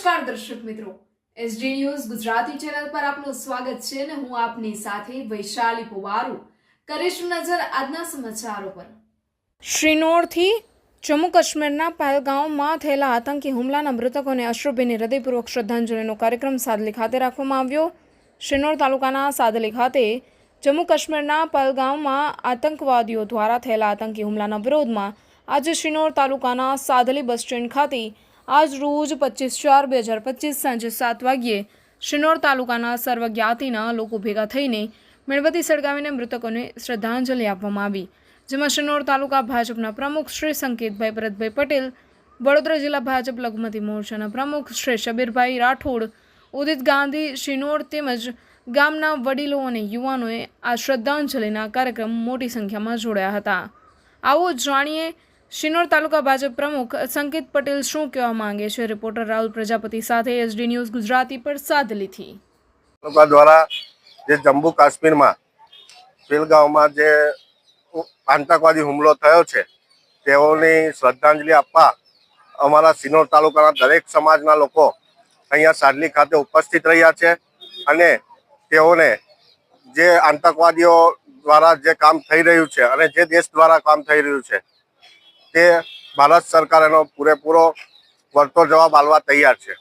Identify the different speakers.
Speaker 1: નમસ્કાર દર્શક મિત્રો. એસડી ન્યૂઝ ગુજરાતી ચેનલ પર આપનું સ્વાગત છે અને હું આપની સાથે વૈશાલી પુવારુ. કરીશું નજર આજના સમાચારો પર. શ્રીનોરથી જમ્મુ કાશ્મીરના પહેલગાંવમાં થયેલા આતંકી હુમલાના મૃતકોને અશ્રુભીની હૃદયપૂર્વક શ્રદ્ધાંજલિનો કાર્યક્રમ સાદલી ખાતે રાખવામાં આવ્યો. શ્રીનોર તાલુકાના સાદલી ખાતે જમ્મુ કાશ્મીરના પહેલગાંવમાં આતંકવાદીઓ દ્વારા થયેલા આતંકી હુમલાના વિરોધમાં આજે શ્રીનોર તાલુકાના સાદલી બસ સ્ટેન્ડ ખાતે આજ રોજ પચીસ ચાર બે હજાર પચીસ સાંજે સાત વાગ્યે શિનોર તાલુકાના સર્વજ્ઞાતિના લોકો ભેગા થઈને મીણબત્તી સળગાવીને મૃતકોને શ્રદ્ધાંજલિ આપવામાં આવી, જેમાં શિનોર તાલુકા ભાજપના પ્રમુખ શ્રી સંકેતભાઈ ભરતભાઈ પટેલ, વડોદરા જિલ્લા ભાજપ લઘુમતી મોરચાના પ્રમુખ શ્રી શબીરભાઈ રાઠોડ, ઉદિત ગાંધી, શિનોર તેમજ ગામના વડીલો અને યુવાનોએ આ શ્રદ્ધાંજલિના કાર્યક્રમ મોટી સંખ્યામાં જોડાયા હતા. આવો જાણીએ શિનોર તાલુકા ભાજપ પ્રમુખ સંકેત પટેલ શું કહેવા માંગે છે? રિપોર્ટર રાહુલ પ્રજાપતિ સાથે એસડી ન્યૂઝ ગુજરાતી પર સાદલીથી
Speaker 2: તાલુકા દ્વારા જે જમ્મુ કાશ્મીરમાં પેલગાંવમાં જે આતંકવાદી હુમલો થયો છે, તેઓની શ્રદ્ધાંજલિ આપવા અમારા સિનોર તાલુકાના દરેક સમાજના લોકો અહીંયા સાડલી ખાતે ઉપસ્થિત રહ્યા છે અને તેઓને જે આતંકવાદીઓ દ્વારા જે કામ થઈ રહ્યું છે અને જે દેશ દ્વારા કામ થઈ રહ્યું છે તે ભારત સરકાર એનો પૂરેપૂરો વળતો જવાબ આપવા તૈયાર છે.